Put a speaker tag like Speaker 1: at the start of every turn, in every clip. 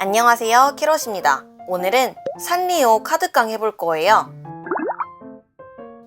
Speaker 1: 안녕하세요 키로시입니다. 오늘은 산리오 카드깡 해볼 거예요.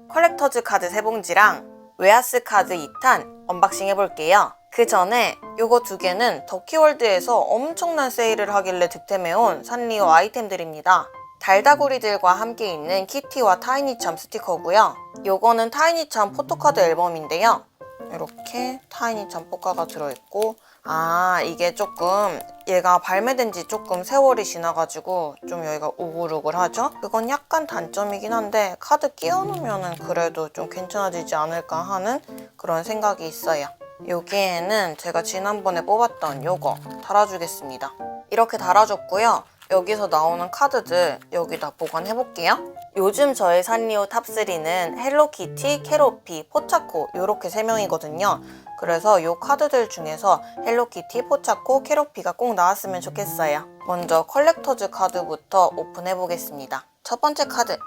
Speaker 1: 컬렉터즈 카드 세 봉지랑 웨하스 카드 2탄 언박싱 해볼게요. 그 전에 요거 두 개는 더키월드에서 엄청난 세일을 하길래 득템해온 산리오 아이템들입니다. 달다구리들과 함께 있는 키티와 타이니참 스티커고요. 요거는 타이니참 포토카드 앨범인데요. 이렇게 타이니참 포카가 들어있고 아 이게 조금 얘가 발매된 지 조금 세월이 지나가지고 좀 여기가 우글우글하죠? 그건 약간 단점이긴 한데 카드 끼워놓으면 그래도 좀 괜찮아지지 않을까 하는 그런 생각이 있어요. 여기에는 제가 지난번에 뽑았던 요거 달아주겠습니다. 이렇게 달아줬고요 여기서 나오는 카드들 여기다 보관해 볼게요. 요즘 저의 산리오 탑3는 헬로키티, 캐로피, 포차코 이렇게 세 명이거든요. 그래서 이 카드들 중에서 헬로키티, 포차코, 캐로피가 꼭 나왔으면 좋겠어요. 먼저 컬렉터즈 카드부터 오픈해 보겠습니다. 첫 번째 카드.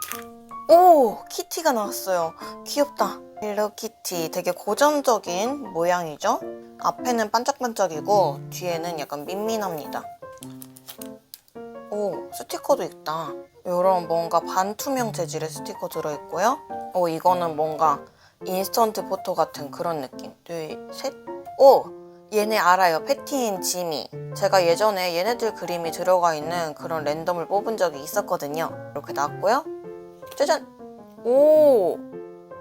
Speaker 1: 오! 키티가 나왔어요. 귀엽다. 헬로키티 되게 고전적인 모양이죠? 앞에는 반짝반짝이고 뒤에는 약간 민민합니다. 오, 스티커도 있다. 이런 뭔가 반투명 재질의 스티커 들어있고요. 오, 이거는 뭔가 인스턴트 포토 같은 그런 느낌. 둘, 셋. 오! 얘네 알아요. 패티인 지미. 제가 예전에 얘네들 그림이 들어가 있는 그런 랜덤을 뽑은 적이 있었거든요. 이렇게 나왔고요. 짜잔! 오!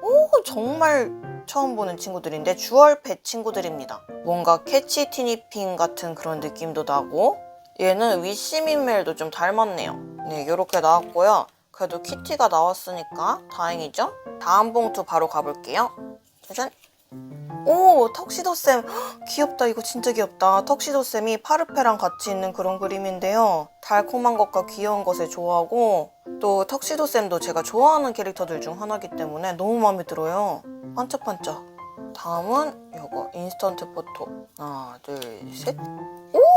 Speaker 1: 오, 정말 처음 보는 친구들인데 주얼 펫 친구들입니다. 뭔가 캐치 티니핑 같은 그런 느낌도 나고 얘는 위시민멜도 좀 닮았네요. 네, 이렇게 나왔고요. 그래도 키티가 나왔으니까 다행이죠? 다음 봉투 바로 가볼게요. 짜잔! 오, 턱시도쌤. 헉, 귀엽다. 이거 진짜 귀엽다. 턱시도쌤이 파르페랑 같이 있는 그런 그림인데요. 달콤한 것과 귀여운 것을 좋아하고 또 턱시도쌤도 제가 좋아하는 캐릭터들 중 하나이기 때문에 너무 마음에 들어요. 반짝반짝. 다음은 이거 인스턴트 포토. 하나, 둘, 셋.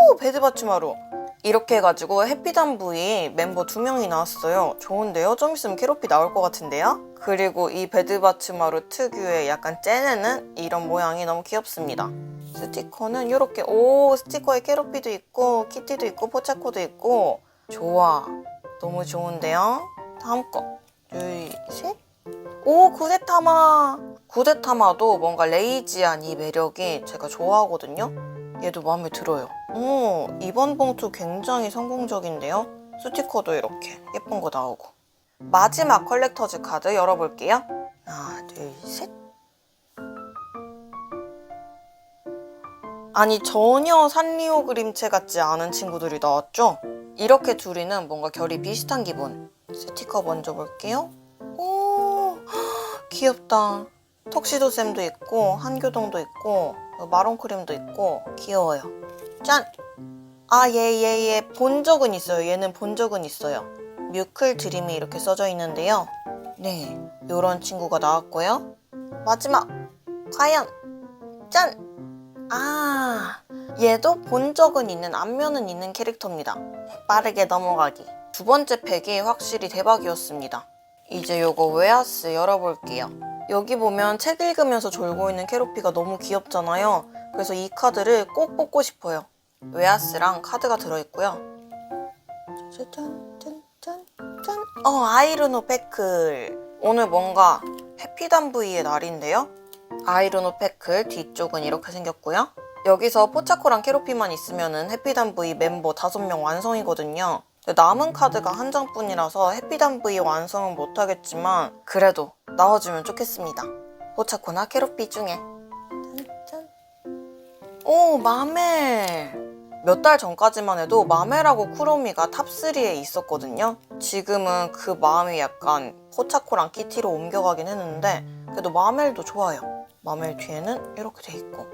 Speaker 1: 오, 베드바치마루. 이렇게 해가지고 해피단 부이 멤버 두 명이 나왔어요. 좋은데요? 좀 있으면 캐로피 나올 것 같은데요? 그리고 이 베드바치마루 특유의 약간 째내는 이런 모양이 너무 귀엽습니다. 스티커는 이렇게 오 스티커에 캐로피도 있고 키티도 있고 포차코도 있고 좋아 너무 좋은데요? 다음 거 둘, 셋. 오 구데타마 구데타마도 뭔가 레이지한 이 매력이 제가 좋아하거든요. 얘도 마음에 들어요. 오, 이번 봉투 굉장히 성공적인데요? 스티커도 이렇게 예쁜 거 나오고. 마지막 컬렉터즈 카드 열어볼게요. 하나, 둘, 셋. 아니, 전혀 산리오 그림체 같지 않은 친구들이 나왔죠? 이렇게 둘이는 뭔가 결이 비슷한 기분. 스티커 먼저 볼게요. 오, 헉, 귀엽다. 턱시도 쌤도 있고, 한교동도 있고, 마론 크림도 있고, 귀여워요. 짠! 아, 얘, 본 적은 있어요. 얘는 본 적은 있어요. 뮤클 드림이 이렇게 써져 있는데요. 네, 요런 친구가 나왔고요. 마지막! 과연! 짠! 아, 얘도 본 적은 있는, 안면은 있는 캐릭터입니다. 빠르게 넘어가기. 두 번째 팩이 확실히 대박이었습니다. 이제 요거 웨하스 열어볼게요. 여기 보면 책 읽으면서 졸고 있는 캐로피가 너무 귀엽잖아요. 그래서 이 카드를 꼭 뽑고 싶어요. 웨하스랑 카드가 들어있고요. 짠, 짠, 짠, 짠. 어, 아이르노 패클. 오늘 뭔가 해피단부이의 날인데요. 아이르노 패클 뒤쪽은 이렇게 생겼고요. 여기서 포차코랑 캐로피만 있으면은 해피단부이 멤버 5명 완성이거든요. 남은 카드가 한 장뿐이라서 해피단부이 완성은 못하겠지만 그래도 나와주면 좋겠습니다. 포차코나 캐로피 중에. 짠. 오, 마멜. 몇달 전까지만 해도 마멜하고 쿠로미가 탑3에 있었거든요. 지금은 그 마음이 약간 포차코랑 키티로 옮겨가긴 했는데 그래도 마멜도 좋아요. 마멜 뒤에는 이렇게 돼 있고.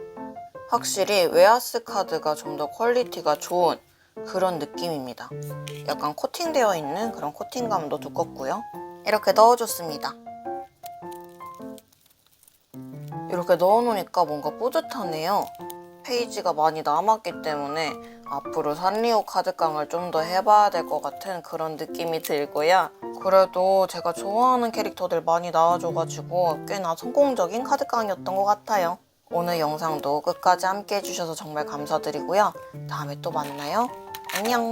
Speaker 1: 확실히 웨하스 카드가 좀 더 퀄리티가 좋은 그런 느낌입니다. 약간 코팅되어 있는 그런 코팅감도 두껍고요. 이렇게 넣어줬습니다. 이렇게 넣어놓으니까 뭔가 뿌듯하네요. 페이지가 많이 남았기 때문에 앞으로 산리오 카드깡을 좀 더 해봐야 될 것 같은 그런 느낌이 들고요. 그래도 제가 좋아하는 캐릭터들 많이 나와줘가지고 꽤나 성공적인 카드깡이었던 것 같아요. 오늘 영상도 끝까지 함께 해주셔서 정말 감사드리고요. 다음에 또 만나요. 안녕.